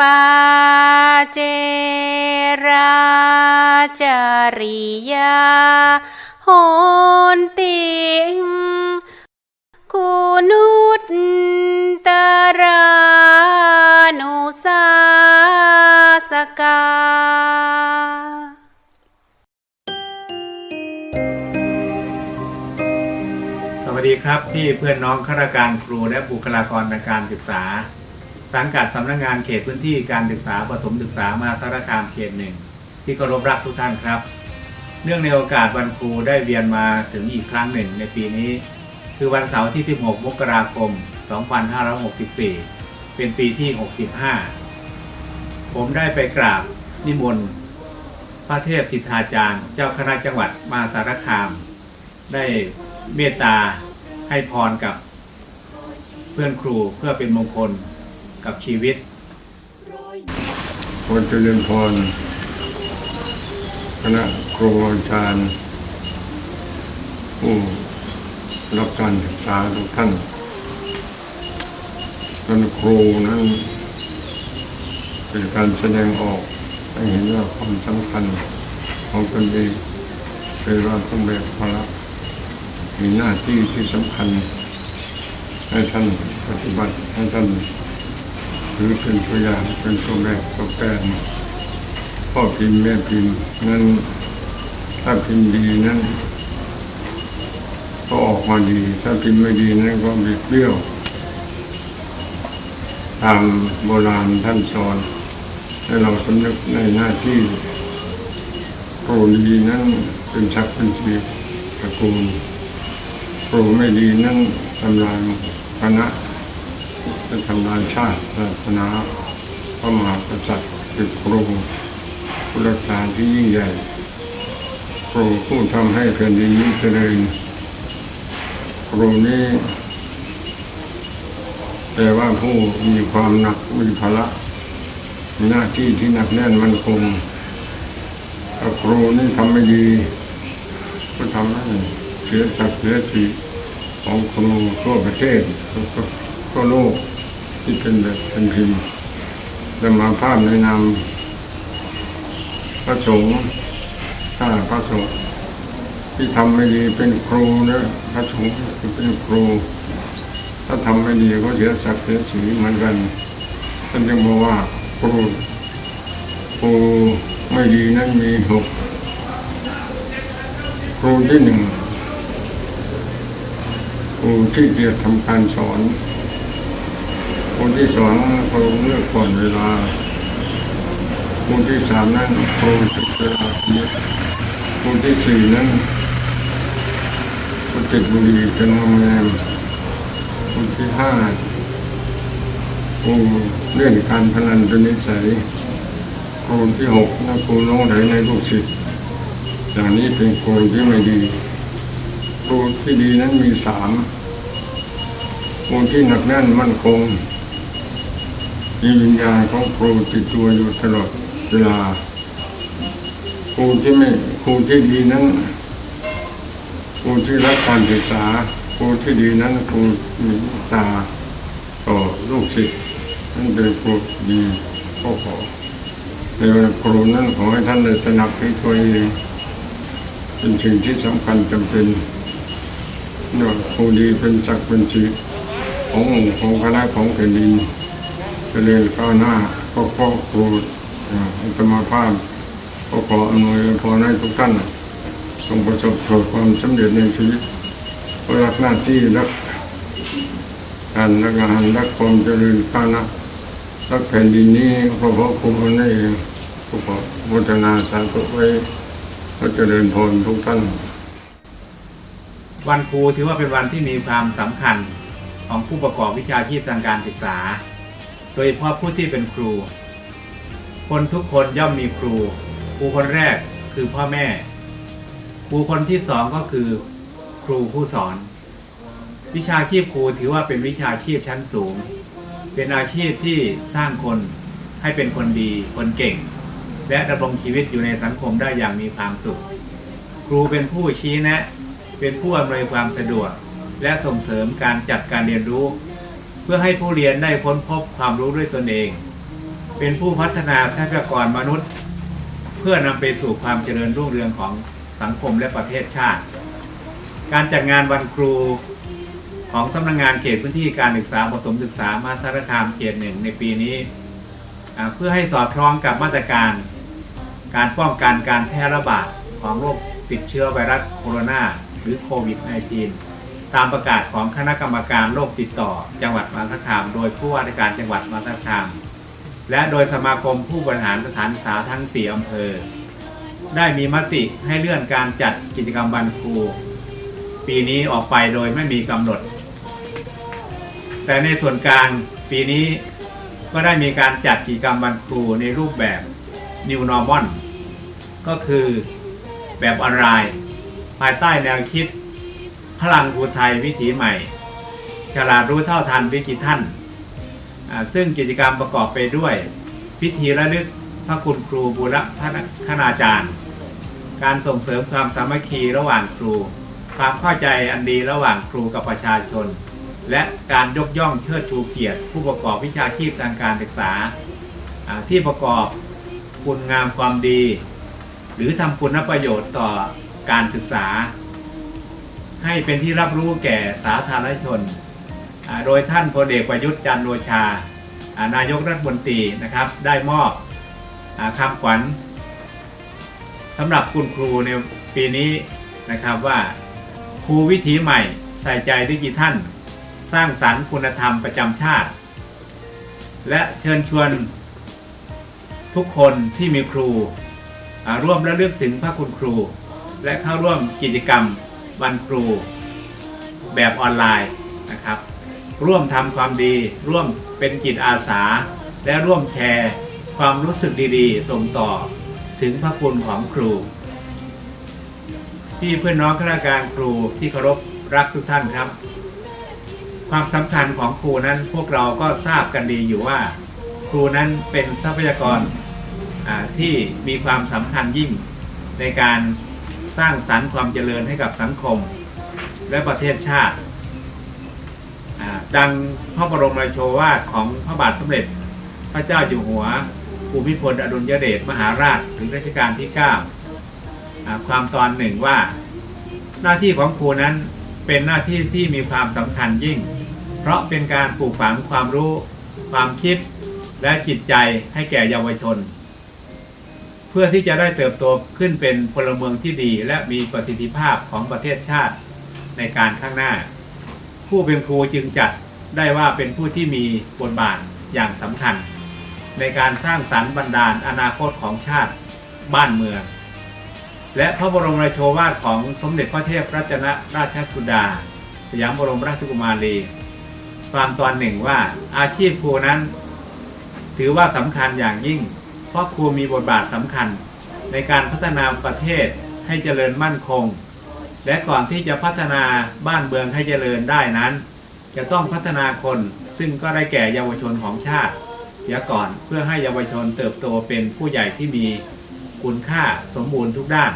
ปาเจราจริยาโหนติงกุนุตตรานุสาสกาสวัสดีครับ พี่เพื่อนน้องข้าราชการครูและบุคลากรทางการศึกษา สังกัดสำนักงานเขตพื้นที่การศึกษาประถมศึกษามาสารคามเขตหนึ่งที่เคารพรักทุกท่านครับ เนื่องในโอกาสวันครูได้เวียนมาถึงอีกครั้งหนึ่งในปีนี้ คือวันเสาร์ที่ 16 มกราคม 2564 เป็นปีที่ 65 ผมได้ไปกราบนิมนต์พระเทพสิทธาจารย์ เจ้าคณะจังหวัดมาสารคาม ได้เมตตาให้พรกับเพื่อนครูเพื่อเป็นมงคล กับชีวิตขอเจริญพรคณะครูอาจารย์ผู้รับการศึกษาทุกท่านท่านครูนั้นเป็นการแสดงออกให้เห็นว่าความสำคัญของตนเองเป็นว่าต้องแบกภาระมีหน้าที่ที่สำคัญ ให้ท่านปฏิบัติให้ท่าน หรือเป็นตัวอย่างเป็นตัวแบบตัวแปรพ่อพิมพ์แม่พิมพ์นั้นถ้าพิมพ์ดีนั้นก็ออกมาดี ถ้าพิมพ์ไม่ดีนั้นก็บิดเบี้ยวตามโบราณท่านสอนให้เราสำนึกในหน้าที่ครูดีนั้นเป็นศักดิ์เป็นชีตระกูลครูไม่ดีนั้นทำลายคณะ เป็นทำลายชาติศาสนาพระมหากษัตริย์คือครูผู้รักษาที่ยิ่งใหญ่ครูผู้ทำให้แผ่นดินนี้เจริญครูนี้แต่ว่าผู้มีความหนักมีภาระมีหน้าที่ที่หนักแน่นมันคงถ้าครูนี่ทำไม่ดีก็ทำให้เสียศักดิ์เสียสีของครูทั่วประเทศทั่วโลก ที่เป็นแบบเป็นพิมพ์และมาภาพในนามพระสงฆ์ถ้าพระสงฆ์ที่ทำไม่ดีเป็นครูนะพระสงฆ์เป็นครู ถ้าทำไม่ดีก็เสียศักดิ์เสียสีเหมือนกันท่านจึงบอกว่าครูครูไม่ดีนั้นมีหกครูที่หนึ่งครูที่เกียรติทำการสอน ครูที่สองครูเลือกก่อนเวลาครูที่สามนั้นครูติดเวลาเยอะครูที่สี่นั้นครูจิตบุรีเป็นงามงามครูที่ห้าครูเรื่องการพนันเป็นนิสัยครูที่หกนะครูน้องไหนในลูกศิษย์อย่างนี้เป็นครูที่ไม่ดีครูที่ดีนั้นมีสามครูที่หนักแน่นมั่นคง มีวิญญาณของครูติดตัวอยู่ตลอดเวลาครูที่ไม่ครูที่ดีนั้นครูที่รับการศึกษาครูที่ดีนั้นครูมีตาต่อลูกศิษย์นั่นเป็นครูดีก็ขอในวันครูนั้นขอให้ท่านได้ตระหนักให้ตัวเองเป็นสิ่งที่สำคัญจำเป็นเนื่องครูดีเป็นศักเป็นชีวิตของของคณะของแผ่นดิน เจริญก้าวหน้าก็ขอครูอัตมาภาพก็ขออำนวยพรให้ทุกท่านจงประสบโชคความสำเร็จในชีวิตรักหน้าที่รักการรักงานรักความเจริญก้าวหน้ารักแผ่นดินนี้ก็เพราะครูนั่นเองก็ขอพัฒนาสาธุไว้ก็เจริญพรทุกท่าน วันครูถือว่าเป็นวันที่มีความสำคัญของผู้ประกอบวิชาชีพทางการศึกษา ดยเฉพาะผู้ที่เป็นครู คนทุกคนย่อมมีครู ครูคนแรกคือพ่อแม่ ครูคนที่สองก็คือ ครูผู้สอน วิชาชีพครูถือว่าเป็นวิชาชีพชั้นสูง เป็นอาชีพที่สร้างคนให้เป็นคนดี คนเก่ง และดำรงชีวิตอยู่ในสังคมได้อย่างมีความสุข ครูเป็นผู้ชี้แนะ เป็นผู้อำนวยความสะดวก และส่งเสริมการจัดการเรียนรู้ พื่อให้ผู้เรียนได้ค้นพบความรู้ด้วยตนเอง เป็นผู้พัฒนาทรัพยากรมนุษย์ เพื่อนำไปสู่ความเจริญรุ่งเรืองของสังคมและประเทศชาติ การจัดงานวันครูของสำนักงงานเขตพื้นที่การศึกษาประถมศึกษามาสารคามเขตหนึ่งในปีนี้ เพื่อให้สอดคล้องกับมาตรการ การป้องกันการแพร่ระบาดของโรคติดเชื้อไวรัสโคโรนาหรือโควิด -19 ตามประกาศของคณะกรรมการโรคติดต่อ จังหวัดมหาสารคาม โดยผู้ว่าราชการจังหวัดมหาสารคาม และโดยสมาคมผู้บริหารสถานศึกษาทั้ง 4อำเภอ ได้มีมติให้เลื่อนการจัดกิจกรรมวันครู ปีนี้ออกไปโดยไม่มีกำหนด แต่ในส่วนกลางปีนี้ก็ได้มีการจัดกิจกรรมวันครูในรูปแบบ New Normal ก็คือแบบออนไลน์ ภายใต้แนวคิด พลังครูไทยวิถีใหม่ ฉลาดรู้เท่าทันดิจิทัลอ่าซึ่งกิจกรรมประกอบไปด้วย พิธีระลึกพระคุณครูบุรพนาจารย์ การส่งเสริมความสามัคคีระหว่างครู ความเข้าใจอันดีระหว่างครูกับประชาชน และการยกย่องเชิดชูเกียรติ ผู้ประกอบวิชาชีพทางการศึกษา ที่ประกอบคุณงามความดี หรือทำคุณประโยชน์ต่อการศึกษา ให้เป็นที่รับรู้แก่สาธารณชน โดยท่านพลเอกประยุทธ์จันทร์โอชา นายกรัฐมนตรีนะครับ ได้มอบอคำขวัญสำหรับคุณครูในปีนี้นะครับว่าครูวิถีใหม่ใส่ใจดิจิทัล สร้างสรรค์คุณธรรมประจำชาติ และเชิญชวนทุกคนที่มีครูร่วมระลึกถึงพระคุณครู และเข้าร่วมกิจกรรม วันครู แบบออนไลน์นะครับ ร่วมทำความดี ร่วมเป็นจิตอาสา และร่วมแชร์ ความรู้สึกดีๆ ส่งต่อถึงพระคุณของครู พี่เพื่อนน้องข้าราชการครูที่เคารพรักทุกท่านครับ ความสำคัญของครูนั้นพวกเราก็ทราบกันดีอยู่ว่า ครูนั้นเป็นทรัพยากรที่มีความสำคัญยิ่งในการ สร้างสรรค์ความเจริญให้กับสังคมและประเทศชาติ ดังพระบรมราโชวาทของพระบาทสมเด็จ พระเจ้าอยู่หัวภูมิพลอดุลยเดชมหาราชถึงรัชกาลที่ 9 ความตอนหนึ่งว่า หน้าที่ของครูนั้นเป็นหน้าที่ที่มีความสำคัญยิ่ง เพราะเป็นการปลูกฝังความรู้ ความคิดและจิตใจให้แก่เยาวชน เพื่อที่จะได้เติบโตขึ้นเป็นพลเมืองที่ดี และมีประสิทธิภาพของประเทศชาติในการข้างหน้า ผู้เป็นครูจึงจัดได้ว่าเป็นผู้ที่มีบทบาทอย่างสำคัญ ในการสร้างสรรค์บรรดาลอนาคตของชาติบ้านเมือง และพระบรมราโชวาทของสมเด็จพระเทพรัตนราชสุดา สยามบรมราชกุมารีความตอนหนึ่งว่าอาชีพครูนั้น ถือว่าสำคัญอย่างยิ่ง เพราะครูมีบทบาทสำคัญในการพัฒนาประเทศให้เจริญมั่นคง และก่อนที่จะพัฒนาบ้านเมืองให้เจริญได้นั้น จะต้องพัฒนาคนซึ่งก็ได้แก่เยาวชนของชาติเสียก่อนเพื่อให้เยาวชนเติบโตเป็นผู้ใหญ่ที่มีคุณค่าสมบูรณ์ทุกด้าน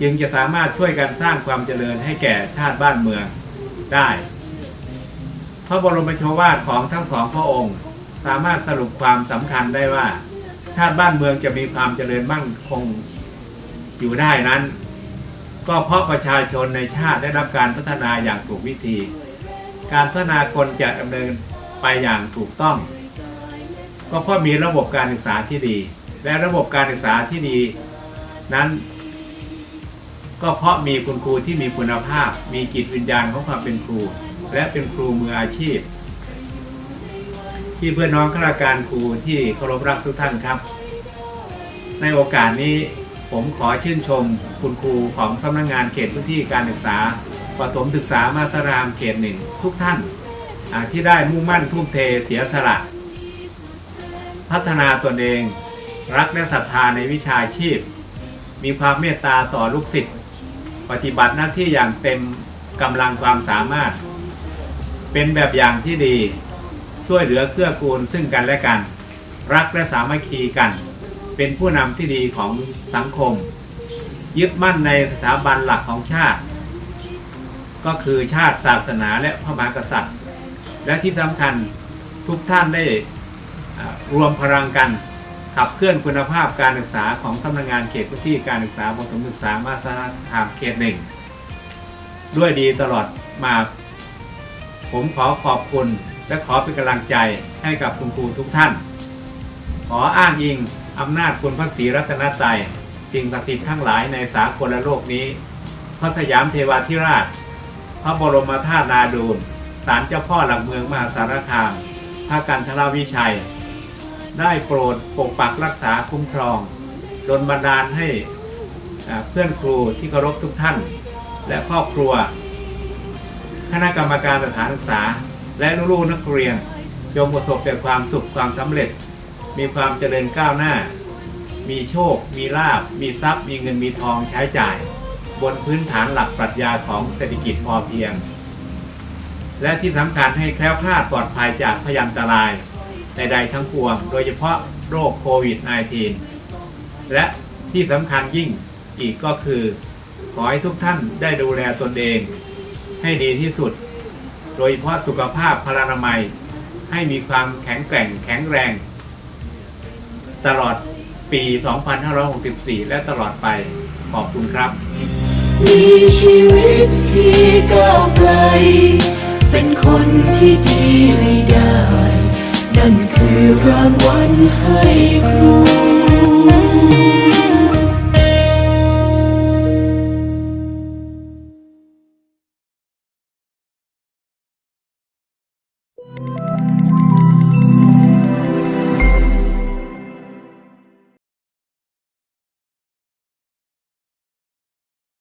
จึงจะสามารถช่วยกันสร้างความเจริญให้แก่ชาติบ้านเมืองได้ พระบรมโชวาทของทั้งสองพระองค์ สามารถสรุปความสำคัญได้ว่า ชาติบ้านเมืองจะมีความเจริญมั่นคงอยู่ได้นั้น ก็เพราะประชาชนในชาติได้รับการพัฒนาอย่างถูกวิธี การพัฒนาคนจะดำเนินไปอย่างถูกต้อง ก็เพราะมีระบบการศึกษาที่ดี และระบบการศึกษาที่ดีนั้น ก็เพราะมีคุณครูที่มีคุณภาพ มีจิตวิญญาณของความเป็นครู และเป็นครูมืออาชีพ ที่เพื่อนน้องข้าราชการครูที่เคารพรักทุกท่านครับ ในโอกาสนี้ผมขอชื่นชมคุณครูของสำนักงงานเขตพื้นที่การศึกษาประถมศึกษามาสรามเขตหนึ่งทุกท่านที่ได้มุ่งมั่นทุ่มเทเสียสละ พัฒนาตนเอง รักและศรัทธาในวิชาชีพ มีความเมตตาต่อลูกศิษย์ปฏิบัติหน้าที่อย่างเต็มกำลังความสามารถ เป็นแบบอย่างที่ดี ช่วยเหลือเกื้อกูลซึ่งกันและกัน รักและสามัคคีกัน เป็นผู้นำที่ดีของสังคม ยึดมั่นในสถาบันหลักของชาติ ก็คือชาติศาสนาและพระมหากษัตริย์ และที่สำคัญทุกท่านได้รวมพลังกันขับเคลื่อนคุณภาพการศึกษาของสำนักงานเขตพื้นที่การศึกษาประถมศึกษามาสารคามเขตหนึ่งด้วยดีตลอดมา ผมขอขอบคุณ และขอเป็นกำลังใจให้กับคุณครูทุกท่าน ขออ้างอิงอำนาจคุณพระศรีรัตนตรัยสิ่งศักดิ์สิทธิ์ทั้งหลายในสากลโลกนี้ พระสยามเทวาธิราช พระบรมธาตุนาดูลศาลเจ้าพ่อหลักเมืองมหาสารคาม พระกันทราวิชัย ได้โปรดปกปักรักษาคุ้มครองดลบันดาลให้เพื่อนครูที่เคารพทุกท่าน และครอบครัว คณะกรรมการสถานศึกษา และลูกๆนักเรียน จงประสบแต่ความสุขความสำเร็จ มีความเจริญก้าวหน้า มีโชค มีลาบ มีทรัพย์ มีเงินมีทองใช้จ่าย บนพื้นฐานหลักปรัชญาของเศรษฐกิจพอเพียง และที่สำคัญให้แคล้วคลาดปลอดภัยจากพยันตรายใดๆทั้งปวง โดยเฉพาะโรคโควิด -19 และที่สำคัญยิ่งอีกก็คือ ขอให้ทุกท่านได้ดูแลตนเอง ให้ดีที่สุด โดยเฉพาะสุขภาพพลานามัย ให้มีความแข็งแกร่งแข็งแรง ตลอดปี 2564 และตลอดไป ขอบคุณครับ มีชีวิตที่ก้าวไกล เป็นคนที่ดีให้ได้ นั่นคือรางวัลให้ครู